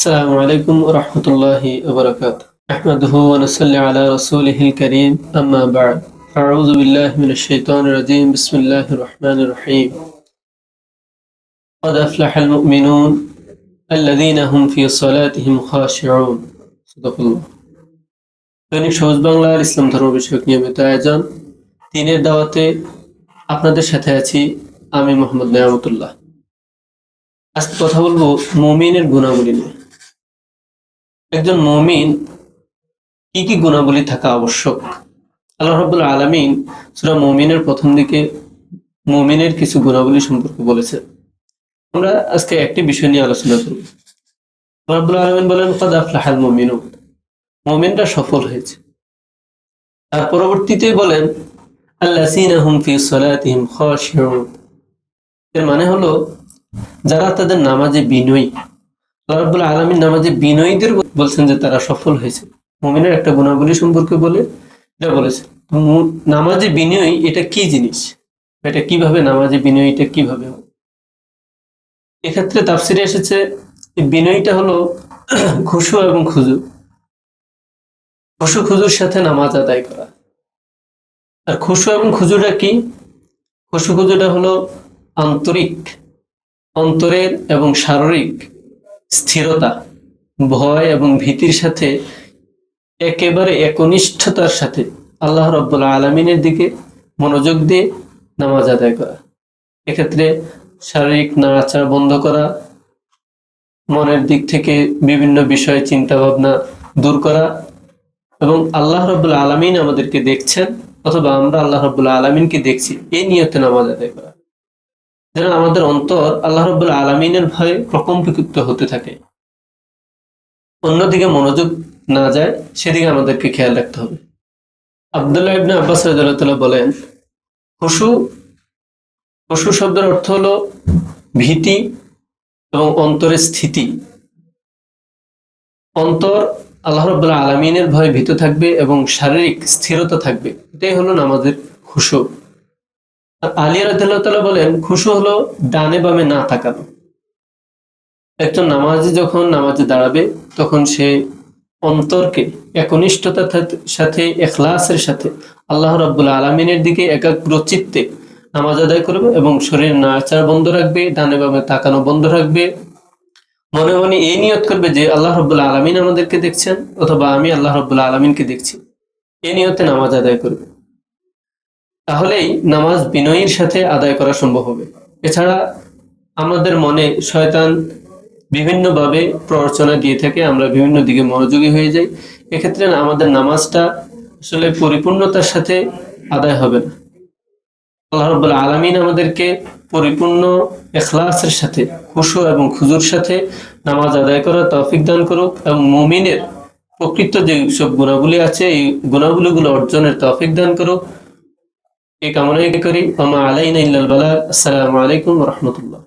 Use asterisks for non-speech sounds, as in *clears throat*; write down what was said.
السلام عليكم ورحمة الله وبركاته نحمده ونصلي على رسوله الكريم أما بعد أعوذ بالله من الشيطان الرجيم بسم الله الرحمن الرحيم قد أفلح المؤمنون الذين هم في صلاتهم خاشعون صدق الله দৈনিক সহজ বাংলার ইসলাম ধর্ম বিষয়ক নিয়মিত আয়োজন দিনের দাওয়াতে আপনাদের সাথে আছি আমি মোহাম্মদ নেয়ামতুল্লাহ আজকে কথা বলবো মমিনের গুণাবলী নিয়ে একজন মমিন কি কি গুণাবলী থাকা আবশ্যক? আল্লাহ রাব্বুল আলামিন সূরা মমিনের প্রথম দিকে মুমিনের কিছু গুণাবলী সম্পর্কে বলেছে। আমরা আজকে একটি বিষয় নিয়ে আলোচনা করব। রাব্বুল আলামিন বলেন, কদ আফলাহাল মুমিনুন। মুমিনরা সফল হয়েছে। আর পরবর্তীতে বলেন, আল্লাযীনা হুম ফি সালাতিহিম খাশিউন। এর মানে হলো, যারা তাদের নামাজে বিনয়ী আল্লাহ রাব্বুল আলামিন নামাজে বিনয়ীদের বলছেন যে তারা সফল হয়েছে। মুমিনের একটা গুণাবলী সম্পর্কে বলে এটা বলেছে নামাজে বিনয়ী এটা কি জিনিস? এটা কীভাবে নামাজে বিনয়ীটা কীভাবে এক্ষেত্রে তাফসিরে এসেছে বিনয়ীটা হলো *clears throat* খুশু এবং খুজু। খুশু খুজুর সাথে নামাজ আদায় করা। আর খুশু এবং খুজুটা কি? খুশু খুজুটা হলো আন্তরিক, অন্তরের এবং শারীরিক স্থিরতা, ভয় এবং ভীতির সাথে একেবারে একনিষ্ঠতার সাথে আল্লাহ রব্বুল আলমিনের দিকে মনোযোগ দিয়ে নামাজ আদায় করা। এক্ষেত্রে শারীরিক নাড়াচাড়া বন্ধ করা, মনের দিক থেকে বিভিন্ন বিষয়ে চিন্তা ভাবনা দূর করা এবং আল্লাহ রব্বুল আলমিন আমাদেরকে দেখছেন অথবা আমরা আল্লাহ রব্বুল আলমিনকে দেখছি এই নিয়তে নামাজ আদায় করা। যেন আমাদের অন্তর আল্লাহ রব্বুল আলমিনের ভয়ে প্রকম্পিত হতে থাকে। অন্যদিকে মনোযোগ না যায়, সেদিকে আমাদেরকে খেয়াল রাখতে হবে। আবদুল্লাহ ইবনে আব্বাস রাদিয়াল্লাহু বলেন খুশু খুশু শব্দের অর্থ হলো ভীতি এবং অন্তরের স্থিতি। অন্তর আল্লাহ রব্বুল্লাহ আলমিনের ভয়ে ভীত থাকবে এবং শারীরিক স্থিরতা থাকবে। এটাই হলো নামাজের খুশু আর আলী রাদিয়াল্লাহু বলেন, খুশু হলো ডানে বামে না তাকানো। একজন নামাজি যখন নামাজে দাঁড়াবে, তখন সে অন্তরকে, একনিষ্ঠতার সাথে- এখলাসের সাথে আল্লাহ রাব্বুল আলমিনের দিকে একাগ্র চিত্তে নামাজ আদায় করবে এবং শরীর নাচার বন্ধ রাখবে, ডানে বামে তাকানো বন্ধ রাখবে। মনে মনে এই নিয়ত করবে যে আল্লাহ রব্বুল আলমিন আমাদেরকে দেখছেন অথবা আমি আল্লাহ রব্বুল আলমিনকে দেখছি। এই নিয়তে নামাজ আদায় করবে। তাহলেই নামাজ বিনয়ীর সাথে আদায় করা সম্ভব হবে। এছাড়া আমাদের মনে শয়তান বিভিন্নভাবে প্ররোচনা দিয়ে থাকে, আমরা বিভিন্ন দিকে মনোযোগী হয়ে যাই। এক্ষেত্রে আমাদের নামাজটা আসলে পরিপূর্ণতার সাথে আদায় হবে না। আল্লাহ রব্বুল আলমিন আমাদেরকে পরিপূর্ণ এখলাসের সাথে, খুশু এবং খুজুর সাথে নামাজ আদায় করার তৌফিক দান করুক এবং মুমিনের প্রকৃত যে সব গুণাবলী আছে, এই গুণাবলীগুলো অর্জনের তৌফিক দান করুক। এই কামনাই করি। আমা আলাইনা ইল্লাল বালা। আসসালামু আলাইকুম রহমতুল্লাহ।